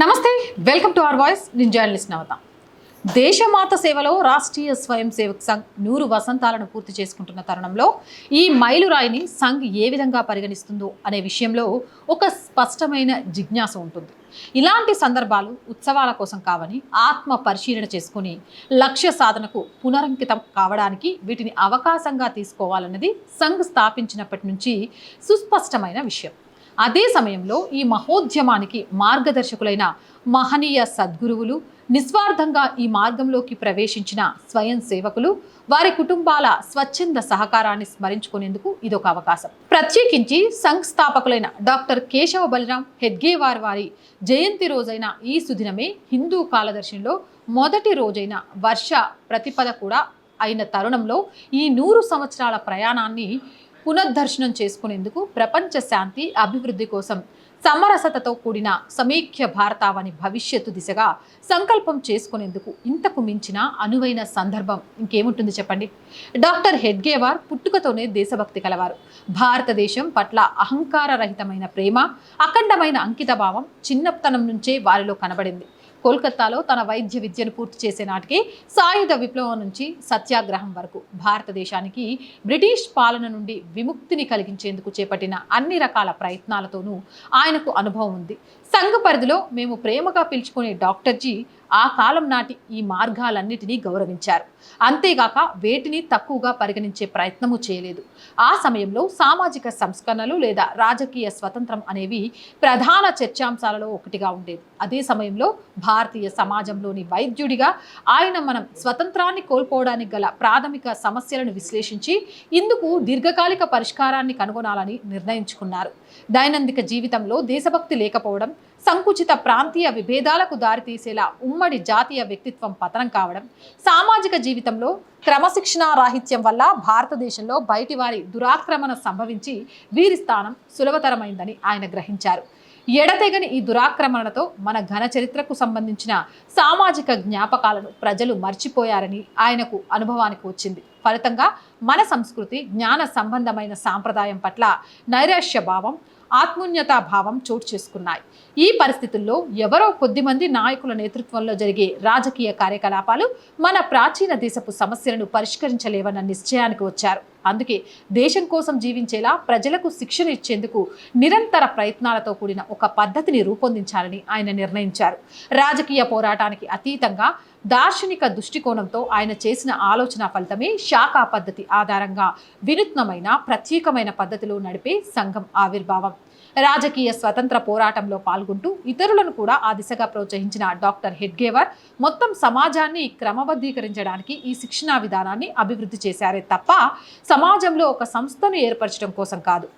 నమస్తే welcome to our voice. నేను journalist నవత. దేశమాత సేవలో రాష్ట్రీయ స్వయం సేవక్ సంఘ్ నూరు వసంతాలను పూర్తి చేసుకుంటున్న తరుణంలో ఈ మైలురాయిని సంఘ్ ఏ విధంగా పరిగణిస్తుందో అనే విషయంలో ఒక స్పష్టమైన జిజ్ఞాస ఉంటుంది. ఇలాంటి సందర్భాలు ఉత్సవాల కోసం కావని ఆత్మ పరిశీలన చేసుకుని లక్ష్య సాధనకు పునరంకితం కావడానికి వీటిని అవకాశంగా తీసుకోవాలన్నది సంఘ్ స్థాపించినప్పటి నుంచి సుస్పష్టమైన విషయం. అదే సమయంలో ఈ మహోద్యమానికి మార్గదర్శకులైన మహనీయ సద్గురువులు నిస్వార్థంగా ఈ మార్గంలోకి ప్రవేశించిన స్వయం సేవకులు వారి కుటుంబాల స్వచ్ఛంద సహకారాన్ని స్మరించుకునేందుకు ఇదొక అవకాశం. ప్రత్యేకించి సంస్థాపకులైన డాక్టర్ కేశవ బలిరాం హెడ్గేవార్ వారి జయంతి రోజైన ఈ సుదినమే హిందూ కాలదర్శినిలో మొదటి రోజైన వర్ష ప్రతిపద కూడా అయిన తరుణంలో ఈ నూరు సంవత్సరాల ప్రయాణాన్ని పునర్దర్శనం చేసుకునేందుకు ప్రపంచ శాంతి అభివృద్ధి కోసం సమరసతతో కూడిన సమీఖ్య భారతావని భవిష్యత్తు దిశగా సంకల్పం చేసుకునేందుకు ఇంతకు మించిన అనువైన సందర్భం ఇంకేముంటుంది చెప్పండి? డాక్టర్ హెడ్గేవార్ పుట్టుకతోనే దేశభక్తి కలవారు. భారతదేశం పట్ల అహంకారరహితమైన ప్రేమ అఖండమైన అంకితభావం చిన్నతనం నుంచే వారిలో కనబడింది. కోల్కతాలో తన వైద్య విద్యను పూర్తి చేసే నాటికి సాయుధ విప్లవం నుంచి సత్యాగ్రహం వరకు భారతదేశానికి బ్రిటిష్ పాలన నుండి విముక్తిని కలిగించేందుకు చేపట్టిన అన్ని రకాల ప్రయత్నాలతోనూ ఆయనకు అనుభవం ఉంది. సంఘ పరిధిలో మేము ప్రేమగా పిలుచుకునే డాక్టర్జీ ఆ కాలం నాటి ఈ మార్గాలన్నిటినీ గౌరవించారు. అంతేగాక వేటిని తక్కువగా పరిగణించే ప్రయత్నము చేయలేదు. ఆ సమయంలో సామాజిక సంస్కరణలు లేదా రాజకీయ స్వతంత్రం అనేవి ప్రధాన చర్చాంశాలలో ఒకటిగా ఉండేది అదే సమయంలో భారతీయ సమాజంలోని వైద్యుడిగా ఆయన మనం స్వతంత్రాన్ని కోల్పోవడానికి గల ప్రాథమిక సమస్యలను విశ్లేషించి ఇందుకు దీర్ఘకాలిక పరిష్కారాన్ని కనుగొనాలని నిర్ణయించుకున్నారు. దైనందిక జీవితంలో దేశభక్తి లేకపోవడం సంకుచిత ప్రాంతీయ విభేదాలకు దారితీసేలా ఉమ్మడి జాతీయ వ్యక్తిత్వం పతనం కావడం సామాజిక జీవితంలో క్రమశిక్షణా రాహిత్యం వల్ల భారతదేశంలో బయటి వారి దురాక్రమణ సంభవించి వీరి స్థానం సులభతరమైందని ఆయన గ్రహించారు. ఎడతెగని ఈ దురాక్రమణతో మన ఘన చరిత్రకు సంబంధించిన సామాజిక జ్ఞాపకాలను ప్రజలు మర్చిపోయారని ఆయనకు అనుభవానికి వచ్చింది. ఫలితంగా మన సంస్కృతి జ్ఞాన సంబంధమైన సాంప్రదాయం పట్ల నైరాశ్య భావం ఆత్మూన్యతా భావం చోటు చేసుకున్నాయి. ఈ పరిస్థితుల్లో ఎవరో కొద్దిమంది నాయకుల నేతృత్వంలో జరిగే రాజకీయ కార్యకలాపాలు మన ప్రాచీన దేశపు సమస్యలను పరిష్కరించలేవన్న నిశ్చయానికి వచ్చారు. అందుకే దేశం కోసం జీవించేలా ప్రజలకు శిక్షణ ఇచ్చేందుకు నిరంతర ప్రయత్నాలతో కూడిన ఒక పద్ధతిని రూపొందించాలని ఆయన నిర్ణయించారు. రాజకీయ పోరాటానికి అతీతంగా దార్శనిక దృష్టికోణంతో ఆయన చేసిన ఆలోచన ఫలితమే శాఖా పద్ధతి ఆధారంగా వినూత్నమైన ప్రత్యేకమైన పద్ధతిలో నడిపే సంఘం ఆవిర్భావం. రాజకీయ స్వతంత్ర పోరాటంలో పాల్గొంటూ ఇతరులను కూడా ఆ దిశగా ప్రోత్సహించిన డాక్టర్ హెడ్గేవర్ మొత్తం సమాజాన్ని క్రమబద్ధీకరించడానికి ఈ శిక్షణా విధానాన్ని అభివృద్ధి చేశారే తప్ప సమాజంలో ఒక సంస్థను ఏర్పరచడం కోసం కాదు.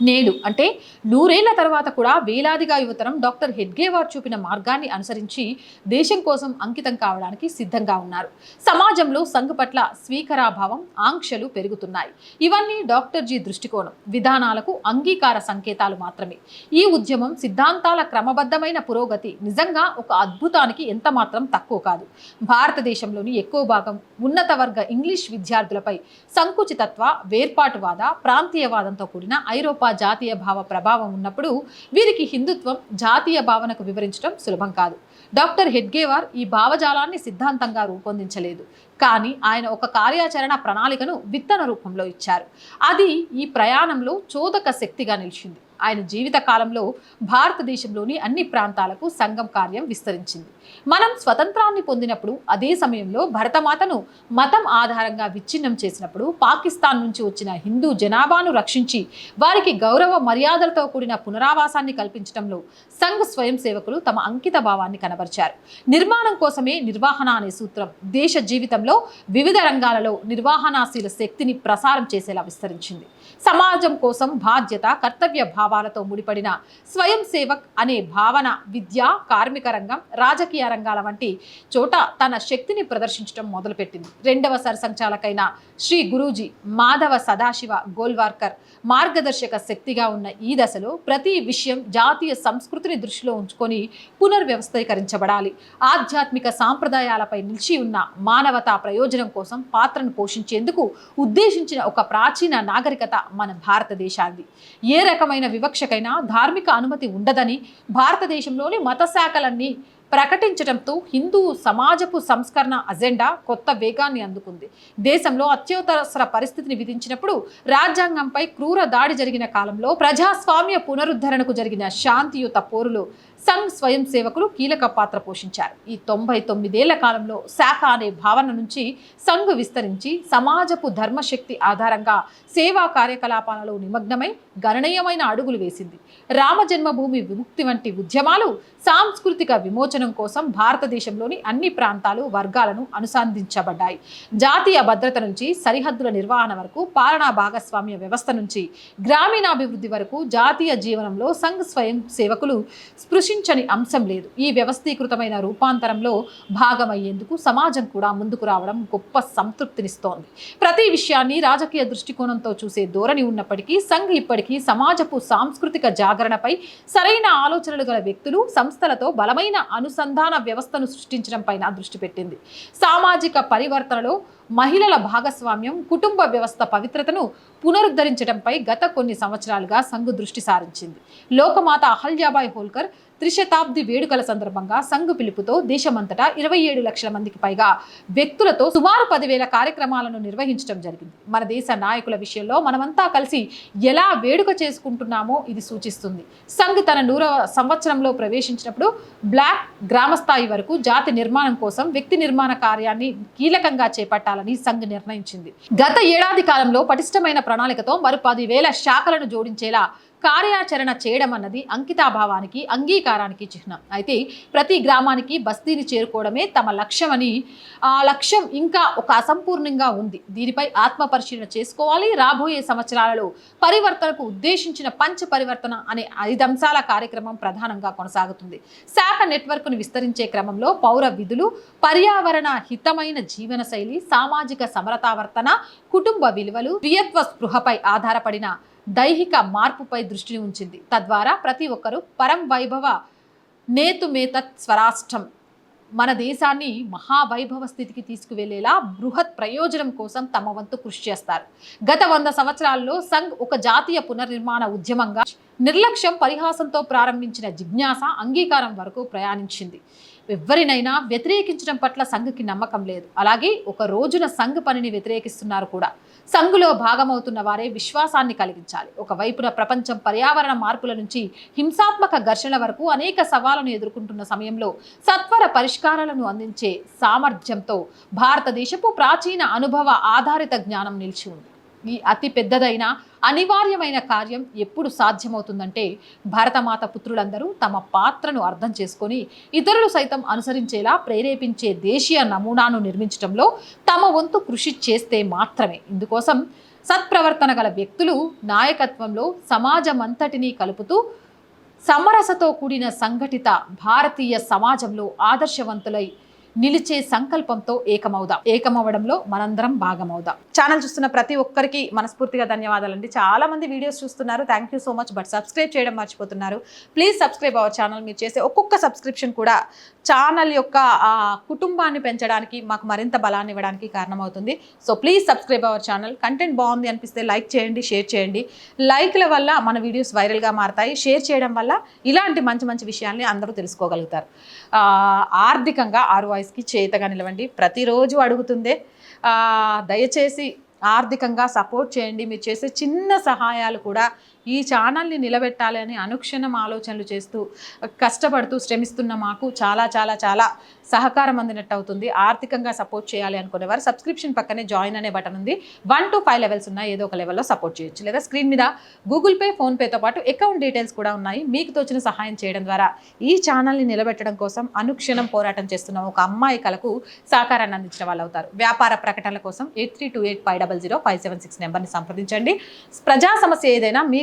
నేడు అంటే నూరేళ్ళ తర్వాత కూడా వేలాదిగా యువతరం డాక్టర్ హెడ్గేవార్ చూపిన మార్గాన్ని అనుసరించి దేశం కోసం అంకితం కావడానికి సిద్ధంగా ఉన్నారు. సమాజంలో సంఘ పట్ల స్వీకారాభావం ఆంక్షలు పెరుగుతున్నాయి. ఇవన్నీ డాక్టర్ జీ దృష్టికోణం. విధానాలకు అంగీకార సంకేతాలు మాత్రమే. ఈ ఉద్యమం సిద్ధాంతాల క్రమబద్ధమైన పురోగతి నిజంగా ఒక అద్భుతానికి ఎంత మాత్రం తక్కువ కాదు. భారతదేశంలోని ఎక్కువ భాగం ఉన్నత వర్గ ఇంగ్లీష్ విద్యార్థులపై సంకుచితత్వ వేర్పాటువాద ప్రాంతీయవాదంతో కూడిన ఐరోపా జాతీయ భావ ప్రభావం ఉన్నప్పుడు వీరికి హిందుత్వం జాతీయ భావనకు వివరించడం సులభం కాదు. డాక్టర్ హెడ్గేవార్ ఈ భావజాలాన్ని సిద్ధాంతంగా రూపొందించలేదు. కానీ ఆయన ఒక కార్యాచరణ ప్రణాళికను విత్తన రూపంలో ఇచ్చారు. అది ఈ ప్రయాణంలో చోదక శక్తిగా నిలిచింది. ఆయన జీవిత కాలంలో భారతదేశంలోని అన్ని ప్రాంతాలకు సంఘం కార్యం విస్తరించింది. మనం స్వతంత్రాన్ని పొందినప్పుడు అదే సమయంలో భరతమాతను మతం ఆధారంగా విచ్ఛిన్నం చేసినప్పుడు పాకిస్తాన్ నుంచి వచ్చిన హిందూ జనాభాను రక్షించి వారికి గౌరవ మర్యాదలతో కూడిన పునరావాసాన్ని కల్పించడంలో సంఘ స్వయం సేవకులు తమ అంకిత భావాన్ని కనబరిచారు. నిర్మాణం కోసమే నిర్వహణ అనే సూత్రం దేశ జీవితంలో వివిధ రంగాలలో నిర్వహణాశీల శక్తిని ప్రసారం చేసేలా విస్తరించింది. సమాజం కోసం బాధ్యత కర్తవ్య భావాలతో ముడిపడిన స్వయం సేవక్ అనే భావన విద్య కార్మిక రంగం రాజకీయ రంగాల వంటి చోట తన శక్తిని ప్రదర్శించడం మొదలుపెట్టింది. రెండవ సరసంచాలకైన శ్రీ గురూజీ మాధవ సదాశివ గోల్వార్కర్ మార్గదర్శక శక్తిగా ఉన్న ఈ దశలో ప్రతి విషయం జాతీయ సంస్కృతిని దృష్టిలో ఉంచుకొని పునర్వ్యవస్థీకరించబడాలి. ఆధ్యాత్మిక సాంప్రదాయాలపై నిలిచి ఉన్న మానవతా ప్రయోజనం కోసం పాత్రను పోషించేందుకు ఉద్దేశించిన ఒక ప్రాచీన నాగరికత మన భారతదేశాన్ని ఏ రకమైన వివక్షకైనా ధార్మిక అనుమతి ఉండదని భారతదేశంలోని మత శాఖలన్నీ ప్రకటించడంతో హిందూ సమాజపు సంస్కరణ అజెండా కొత్త వేగాన్ని అందుకుంది. దేశంలో అత్యవసర పరిస్థితిని విధించినప్పుడు రాజ్యాంగంపై క్రూర దాడి జరిగిన కాలంలో ప్రజాస్వామ్య పునరుద్ధరణకు జరిగిన శాంతియుత పోరులో సంఘ్ స్వయం సేవకులు కీలక పాత్ర పోషించారు. ఈ తొంభై తొమ్మిదేళ్ళ కాలంలో శాఖ అనే భావన నుంచి సంఘ్ విస్తరించి సమాజపు ధర్మశక్తి ఆధారంగా సేవా కార్యకలాపాలలో నిమగ్నమై గణనీయమైన అడుగులు వేసింది. రామ జన్మభూమి విముక్తి వంటి ఉద్యమాలు సాంస్కృతిక విమోచనం కోసం భారతదేశంలోని అన్ని ప్రాంతాలు వర్గాలను అనుసంధించబడ్డాయి. జాతీయ భద్రత నుంచి సరిహద్దుల నిర్వహణ వరకు పాలనా భాగస్వామ్య వ్యవస్థ నుంచి గ్రామీణాభివృద్ధి వరకు జాతీయ జీవనంలో సంఘ్ స్వయం సేవకులు స్పృశించని అంశం లేదు. ఈ వ్యవస్థీకృతమైన రూపాంతరంలో భాగమయ్యేందుకు సమాజం కూడా ముందుకు రావడం గొప్ప సంతృప్తినిస్తోంది. ప్రతి విషయాన్ని రాజకీయ దృష్టికోణంతో చూసే ధోరణి ఉన్నప్పటికీ సంఘ్ ఇప్పటికీ సమాజపు సాంస్కృతిక జాగరణపై సరైన ఆలోచనలు గల వ్యక్తులు సంస్థలతో బలమైన అనుసంధాన వ్యవస్థను సృష్టించడం పైన దృష్టి పెట్టింది. సామాజిక పరివర్తనలో మహిళల భాగస్వామ్యం కుటుంబ వ్యవస్థ పవిత్రతను పునరుద్ధరించడంపై గత కొన్ని సంవత్సరాలుగా సంఘ్ దృష్టి సారించింది. లోకమాత అహల్యాబాయ్ హోల్కర్ త్రిశతాబ్ది వేడుకల సందర్భంగా సంఘ్ పిలుపుతో దేశమంతటా ఇరవై ఏడు లక్షల మందికి పైగా వ్యక్తులతో సుమారు పదివేల కార్యక్రమాలను నిర్వహించడం జరిగింది. మన దేశ నాయకుల విషయంలో మనమంతా కలిసి ఎలా వేడుక చేసుకుంటున్నామో ఇది సూచిస్తుంది. సంఘ్ తన నూరవ సంవత్సరంలో ప్రవేశించినప్పుడు బ్లాక్ గ్రామస్థాయి వరకు జాతి నిర్మాణం కోసం వ్యక్తి నిర్మాణ కార్యాన్ని కీలకంగా చేయాలని సంఘ్ నిర్ణయించింది. గత ఏడాది కాలంలో పటిష్టమైన ప్రణాళికతో మరో పదివేల శాఖలను జోడించేలా కార్యాచరణ చేయడం అన్నది అంకితాభావానికి అంగీకారానికి చిహ్నం. అయితే ప్రతి గ్రామానికి బస్తీని చేరుకోవడమే తమ లక్ష్యమని ఆ లక్ష్యం ఇంకా ఒక అసంపూర్ణంగా ఉంది. దీనిపై ఆత్మ పరిశీలన చేసుకోవాలి. రాబోయే సంవత్సరాలలో పరివర్తనకు ఉద్దేశించిన పంచ పరివర్తన అనే ఐదు అంశాల కార్యక్రమం ప్రధానంగా కొనసాగుతుంది. శాఖ నెట్వర్క్ను విస్తరించే క్రమంలో పౌర విధులు పర్యావరణ హితమైన జీవన శైలి సామాజిక సమరతావర్తన కుటుంబ విలువలు ప్రియత్వ స్పృహపై ఆధారపడిన దైహిక మార్పుపై దృష్టిని ఉంచింది. తద్వారా ప్రతి ఒక్కరూ పరం వైభవ నేతుమేత స్వరాష్ట్రం మన దేశాన్ని మహావైభవ స్థితికి తీసుకువెళ్ళేలా బృహత్ ప్రయోజనం కోసం తమ వంతు కృషి చేస్తారు. గత వంద సంవత్సరాల్లో సంఘ్ ఒక జాతీయ పునర్నిర్మాణ ఉద్యమంగా నిర్లక్ష్యం పరిహాసంతో ప్రారంభించిన జిజ్ఞాస అంగీకారం వరకు ప్రయాణించింది. ఎవరినైనా వ్యతిరేకించడం పట్ల సంఘ్కి నమ్మకం లేదు. అలాగే ఒక రోజున సంఘ్ పనిని వ్యతిరేకిస్తున్నారు కూడా. సంఘులో భాగమవుతున్న వారే విశ్వాసాన్ని కలిగించాలి. ఒకవైపున ప్రపంచం పర్యావరణ మార్పుల నుంచి హింసాత్మక ఘర్షణ వరకు అనేక సవాళ్ళను ఎదుర్కొంటున్న సమయంలో సత్వర పరిష్కారాలను అందించే సామర్థ్యంతో భారతదేశపు ప్రాచీన అనుభవ ఆధారిత జ్ఞానం నిలిచి ఉంది. ఈ అతి పెద్దదైన అనివార్యమైన కార్యం ఎప్పుడు సాధ్యమవుతుందంటే భరతమాత పుత్రులందరూ తమ పాత్రను అర్థం చేసుకొని ఇతరులు సైతం అనుసరించేలా ప్రేరేపించే దేశీయ నమూనాను నిర్మించడంలో తమ వంతు కృషి చేస్తే మాత్రమే. ఇందుకోసం సత్ప్రవర్తన గల వ్యక్తులు నాయకత్వంలో సమాజమంతటినీ కలుపుతూ సమరసతో కూడిన సంఘటిత భారతీయ సమాజంలో ఆదర్శవంతులై నిలిచే సంకల్పంతో ఏకమవుదాం. ఏకమవడంలో మనందరం భాగమవుదాం. ఛానల్ చూస్తున్న ప్రతి ఒక్కరికి మనస్ఫూర్తిగా ధన్యవాదాలండి. చాలా మంది వీడియోస్ చూస్తున్నారు. Thank you so much but subscribe చేయడం మర్చిపోతున్నారు. ప్లీజ్ సబ్స్క్రైబ్ అవర్ ఛానల్ మీరు చేసే ఒక్కొక్క సబ్స్క్రిప్షన్ కూడా ఛానల్ యొక్క ఆ, కుటుంబాన్ని పెంచడానికి మాకు మరింత బలాన్ని ఇవ్వడానికి కారణమవుతుంది. So please subscribe our channel content బాగుంది అనిపిస్తే లైక్ చేయండి షేర్ చేయండి. లైక్ల వల్ల మన వీడియోస్ వైరల్గా మారతాయి. షేర్ చేయడం వల్ల ఇలాంటి మంచి మంచి విషయాల్ని అందరూ తెలుసుకోగలుగుతారు. ఆర్థికంగా ఆరు వాయిస్కి చేతగా నిలవండి. ప్రతిరోజు అడుగుతుందే దయచేసి ఆర్థికంగా సపోర్ట్ చేయండి. మీరు చేసే చిన్న సహాయాలు కూడా ఈ ఛానల్ని నిలబెట్టాలని అనుక్షణం ఆలోచనలు చేస్తూ కష్టపడుతూ శ్రమిస్తున్న మాకు చాలా చాలా చాలా సహకారం అందినట్టు అవుతుంది. ఆర్థికంగా సపోర్ట్ చేయాలి అనుకునేవారు సబ్స్క్రిప్షన్ పక్కనే జాయిన్ అనే బటన్ ఉంది. వన్ టు ఫైవ్ లెవెల్స్ ఉన్నాయి. ఏదో ఒక లెవెల్లో సపోర్ట్ చేయొచ్చు. లేదా స్క్రీన్ మీద గూగుల్ పే ఫోన్పేతో పాటు అకౌంట్ డీటెయిల్స్ కూడా ఉన్నాయి. మీకు తోచిన సహాయం చేయడం ద్వారా ఈ ఛానల్ని నిలబెట్టడం కోసం అనుక్షణం పోరాటం చేస్తున్న ఒక అమ్మాయి కలకు సహకారాన్ని అందించిన వాళ్ళు అవుతారు. వ్యాపార ప్రకటనల కోసం eight three two eight five double zero five seven six నెంబర్ని సంప్రదించండి. ప్రజా సమస్య ఏదైనా మీ